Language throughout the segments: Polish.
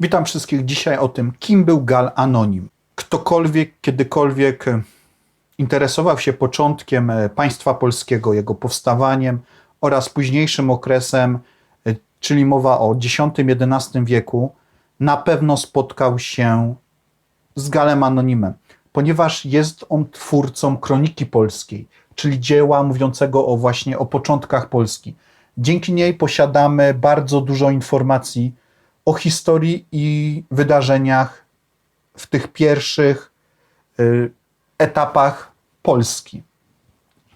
Witam wszystkich dzisiaj o tym, kim był Gal Anonim. Ktokolwiek, kiedykolwiek e, interesował się początkiem e, państwa polskiego, jego powstawaniem oraz późniejszym okresem, e, czyli mowa o X-XI wieku, na pewno spotkał się z Galem Anonimem, ponieważ jest on twórcą kroniki polskiej, czyli dzieła mówiącego o właśnie o początkach Polski. Dzięki niej posiadamy bardzo dużo informacji o historii i wydarzeniach w tych pierwszych y, etapach Polski.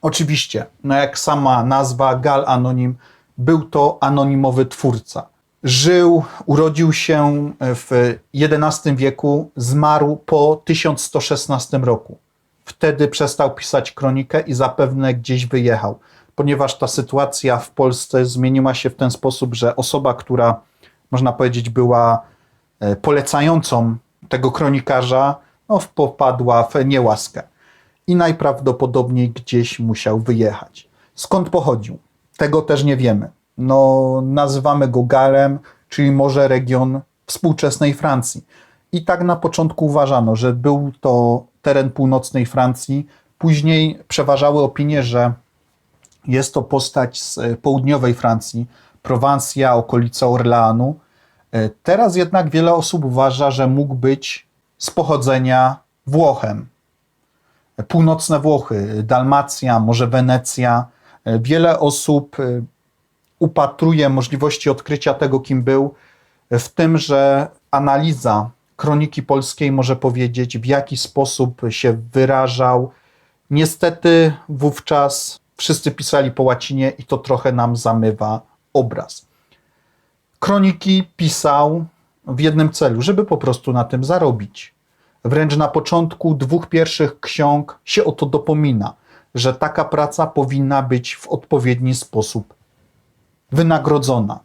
Oczywiście, no jak sama nazwa Gal Anonim, był to anonimowy twórca. Żył, urodził się w XI wieku, zmarł po 1116 roku. Wtedy przestał pisać kronikę i zapewne gdzieś wyjechał, ponieważ ta sytuacja w Polsce zmieniła się w ten sposób, że osoba, która można powiedzieć była e, polecającą tego kronikarza, no, popadła w niełaskę i najprawdopodobniej gdzieś musiał wyjechać. Skąd pochodził? Tego też nie wiemy. No, nazywamy go Galem, czyli może region współczesnej Francji. I tak na początku uważano, że był to teren północnej Francji. Później przeważały opinie, że jest to postać z e, południowej Francji, Prowansja, okolica Orleanu. E, Teraz jednak wiele osób uważa, że mógł być z pochodzenia Włochem. Północne Włochy, Dalmacja, może Wenecja. E, Wiele osób e, upatruje możliwości odkrycia tego, kim był, w tym, że analiza kroniki polskiej może powiedzieć, w jaki sposób się wyrażał. Niestety wówczas wszyscy pisali po łacinie i to trochę nam zamywa obraz. Kroniki pisał w jednym celu, żeby po prostu na tym zarobić. Wręcz na początku dwóch pierwszych ksiąg się o to dopomina, że taka praca powinna być w odpowiedni sposób wynagrodzona,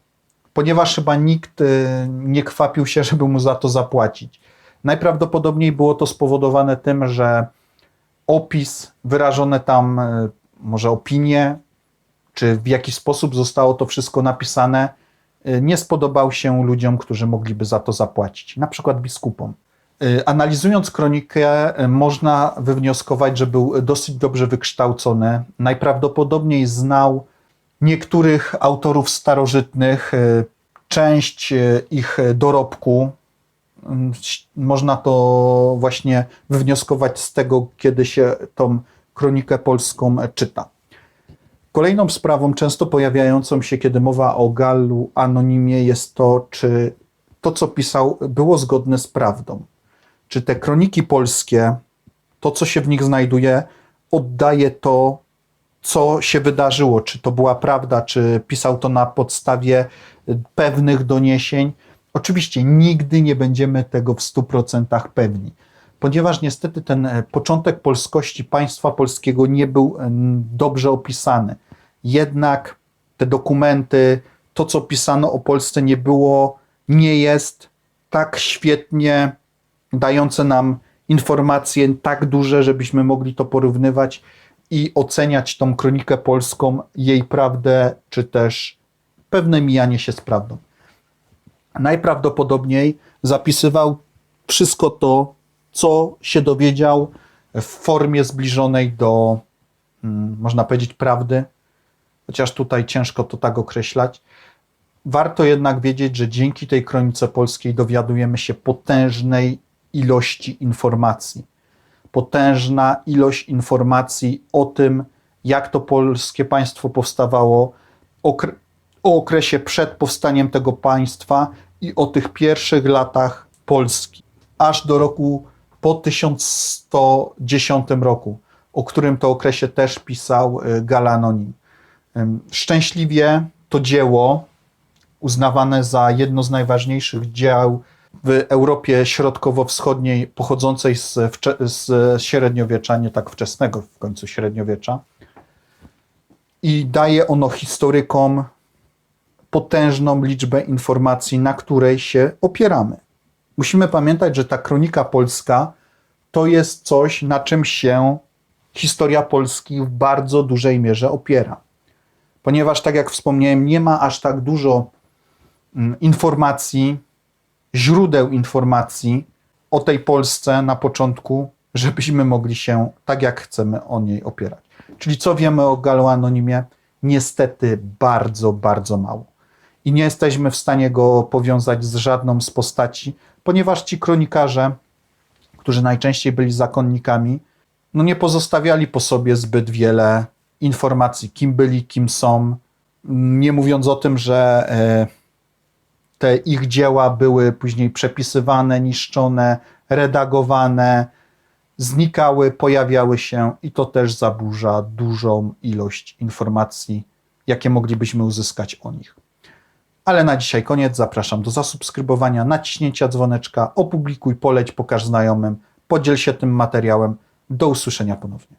ponieważ chyba nikt y, nie kwapił się, żeby mu za to zapłacić. Najprawdopodobniej było to spowodowane tym, że opis, wyrażone tam y, może opinie, czy w jaki sposób zostało to wszystko napisane, y, nie spodobał się ludziom, którzy mogliby za to zapłacić, na przykład biskupom. Y, Analizując kronikę, y, można wywnioskować, że był dosyć dobrze wykształcony. Najprawdopodobniej znał niektórych autorów starożytnych, część ich dorobku. Mm, Można to właśnie wywnioskować z tego, kiedy się tą kronikę polską czyta. Kolejną sprawą, często pojawiającą się, kiedy mowa o Gallu anonimie, jest to, czy to, co pisał, było zgodne z prawdą. Czy te kroniki polskie, to, co się w nich znajduje, oddaje to, co się wydarzyło, czy to była prawda, czy pisał to na podstawie pewnych doniesień. Oczywiście nigdy nie będziemy tego w 100% pewni, ponieważ niestety ten początek polskości państwa polskiego nie był em, dobrze opisany. Jednak te dokumenty, to co pisano o Polsce nie było, nie jest tak świetnie dające nam informacje tak duże, żebyśmy mogli to porównywać i oceniać tą kronikę polską, jej prawdę, czy też pewne mijanie się z prawdą. Najprawdopodobniej zapisywał wszystko to, co się dowiedział w formie zbliżonej do, mm, można powiedzieć, prawdy, chociaż tutaj ciężko to tak określać. Warto jednak wiedzieć, że dzięki tej kronice polskiej dowiadujemy się potężnej ilości informacji. Potężna ilość informacji o tym, jak to polskie państwo powstawało, o okresie przed powstaniem tego państwa i o tych pierwszych latach Polski, aż do roku po 1110 roku, o którym to okresie też pisał y, Galanonim. Szczęśliwie to dzieło, uznawane za jedno z najważniejszych dzieł w Europie Środkowo-Wschodniej, pochodzącej z, z średniowiecza, nie tak wczesnego w końcu średniowiecza, i daje ono historykom potężną liczbę informacji, na której się opieramy. Musimy pamiętać, że ta kronika polska to jest coś, na czym się historia Polski w bardzo dużej mierze opiera. Ponieważ, tak jak wspomniałem, nie ma aż tak dużo mm, informacji źródeł informacji o tej Polsce na początku, żebyśmy mogli się tak jak chcemy o niej opierać. Czyli co wiemy o Galu Anonimie? Niestety bardzo, bardzo mało. I nie jesteśmy w stanie go powiązać z żadną z postaci, ponieważ ci kronikarze, którzy najczęściej byli zakonnikami, no nie pozostawiali po sobie zbyt wiele informacji, kim byli, kim są. Nie mówiąc o tym, że e, te ich dzieła były później przepisywane, niszczone, redagowane, znikały, pojawiały się i to też zaburza dużą ilość informacji, jakie moglibyśmy uzyskać o nich. Ale na dzisiaj koniec. Zapraszam do zasubskrybowania, naciśnięcia dzwoneczka, opublikuj, poleć, pokaż znajomym, podziel się tym materiałem. Do usłyszenia ponownie.